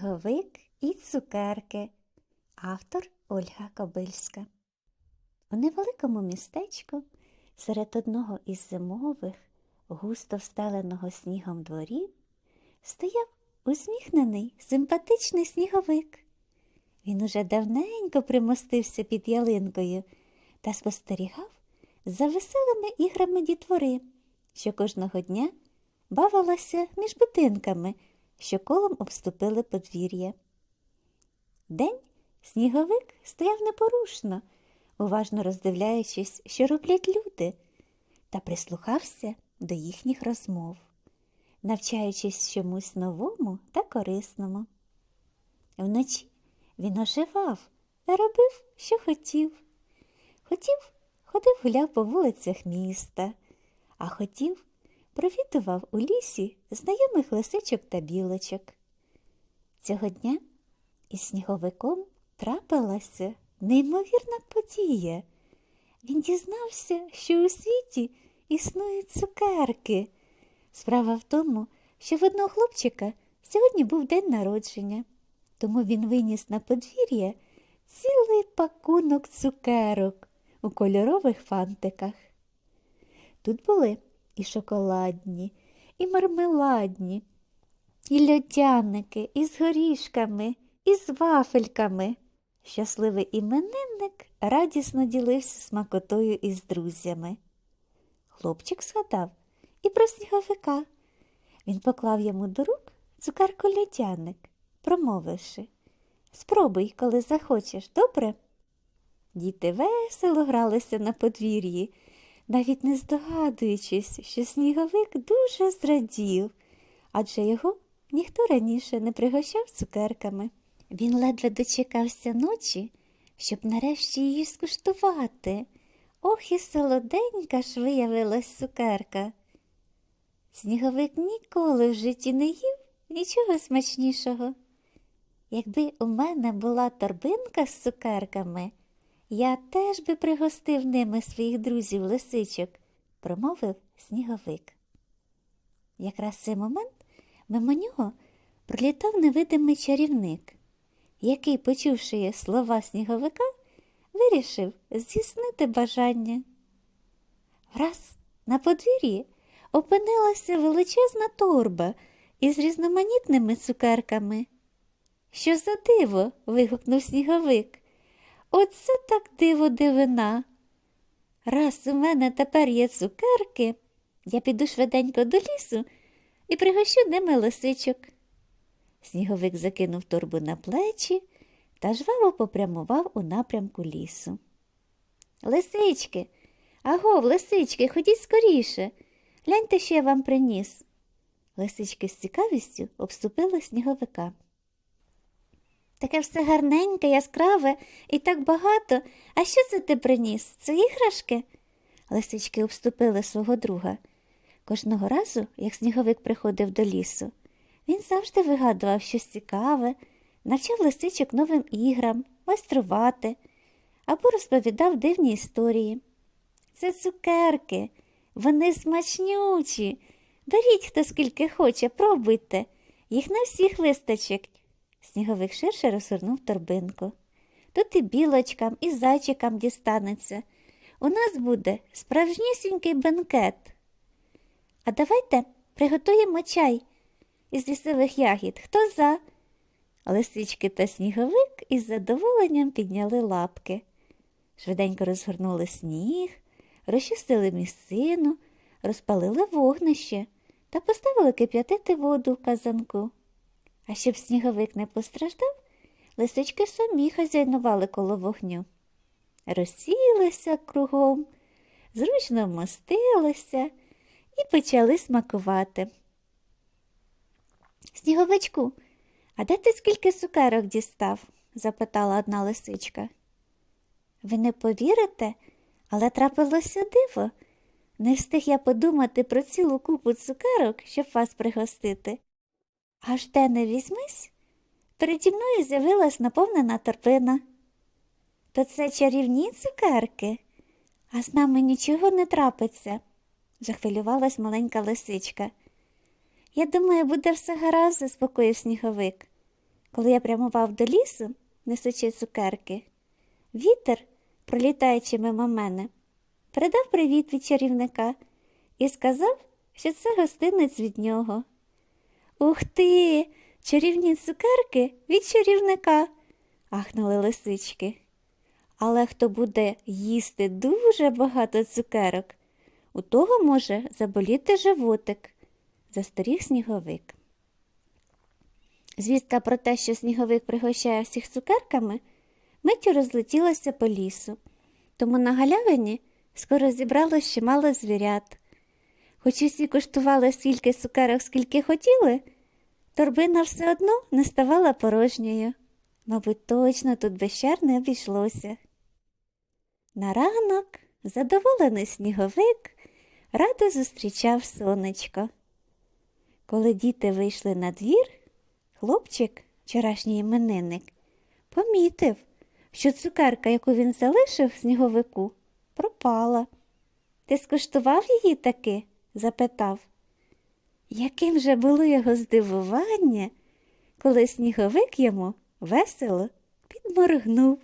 Сніговик і цукерки. Автор Ольга Кобильська. У невеликому містечку серед одного із зимових, густо встеленого снігом дворів, стояв усміхнений, симпатичний сніговик. Він уже давненько примостився під ялинкою та спостерігав за веселими іграми дітвори, що кожного дня бавилася між будинками, що колом обступили подвір'я. День сніговик стояв непорушно, уважно роздивляючись, що роблять люди, та прислухався до їхніх розмов, навчаючись чомусь новому та корисному. Вночі він оживав та робив, що хотів. Хотів, ходив гуляв по вулицях міста, а хотів, провідував у лісі знайомих лисичок та білочок. Цього дня із сніговиком трапилася неймовірна подія. Він дізнався, що у світі існують цукерки. Справа в тому, що в одного хлопчика сьогодні був день народження, тому він виніс на подвір'я цілий пакунок цукерок у кольорових фантиках. Тут були і шоколадні, і мармеладні, і льодяники, і з горішками, і з вафельками. Щасливий іменинник радісно ділився смакотою із друзями. Хлопчик згадав і про сніговика. Він поклав йому до рук цукерку льодяник, промовивши Спробуй, коли захочеш, добре? Діти весело гралися на подвір'ї, навіть не здогадуючись, що сніговик дуже зрадів, адже його ніхто раніше не пригощав цукерками. Він ледве дочекався ночі, щоб нарешті її скуштувати. Ох і солоденька ж виявилась цукерка. Сніговик ніколи в житті не їв нічого смачнішого. Якби у мене була торбинка з цукерками, я теж би пригостив ними своїх друзів лисичок, промовив сніговик. Якраз в цей момент мимо нього пролітав невидимий чарівник, який, почувши слова сніговика, вирішив здійснити бажання. Враз на подвір'ї опинилася величезна торба із різноманітними цукерками. Що за диво? вигукнув сніговик. Оце так диво дивина. Раз у мене тепер є цукерки, я піду швиденько до лісу і пригощу ними лисичок. Сніговик закинув торбу на плечі та жваво попрямував у напрямку лісу. Лисички, агов, лисички, ходіть скоріше. Гляньте, що я вам приніс. Лисички з цікавістю обступили сніговика. Таке все гарненьке, яскраве і так багато. А що це ти приніс? Це іграшки? Лисички обступили свого друга. Кожного разу, як сніговик приходив до лісу, він завжди вигадував щось цікаве, навчав лисичок новим іграм, майструвати або розповідав дивні історії. Це цукерки, вони смачнючі. Беріть хто скільки хоче, пробуйте, їх на всіх вистачить. Сніговик ширше розгорнув торбинку. Тут і білочкам, і зайчикам дістанеться. У нас буде справжнісінький бенкет. А давайте приготуємо чай із лісових ягід. Хто за? Лисички та сніговик із задоволенням підняли лапки. Швиденько розгорнули сніг, розчистили місцину, розпалили вогнище та поставили кип'ятити воду в казанку. А щоб сніговик не постраждав, лисички самі хазяйнували коло вогню. Розсілися кругом, зручно вмостилися і почали смакувати. Сніговичку, а де ти скільки цукерок дістав? запитала одна лисичка. Ви не повірите, але трапилося диво. Не встиг я подумати про цілу купу цукерок, щоб вас пригостити. Аж де не візьмись, переді мною з'явилась наповнена торбина. То це чарівні цукерки, а з нами нічого не трапиться, захвилювалась маленька лисичка. Я думаю, буде все гаразд, заспокоїв сніговик. Коли я прямував до лісу, несучи цукерки, вітер, пролітаючи мимо мене, передав привіт від чарівника і сказав, що це гостинець від нього. Ух ти, чарівні цукерки від чарівника, ахнули лисички. Але хто буде їсти дуже багато цукерок, у того може заболіти животик, застеріг сніговик. Звістка про те, що сніговик пригощає всіх цукерками, миттю розлетілася по лісу, тому на галявині скоро зібралось чимало звірят. Хоч усі куштували скільки цукерок, скільки хотіли, торбина все одно не ставала порожньою. Мабуть, точно тут без не обійшлося. На ранок задоволений сніговик радо зустрічав сонечко. Коли діти вийшли на двір, хлопчик, вчорашній іменинник, помітив, що цукерка, яку він залишив сніговику, пропала. Ти скуштував її таки? Запитав. Яким же було його здивування, коли сніговик йому весело підморгнув.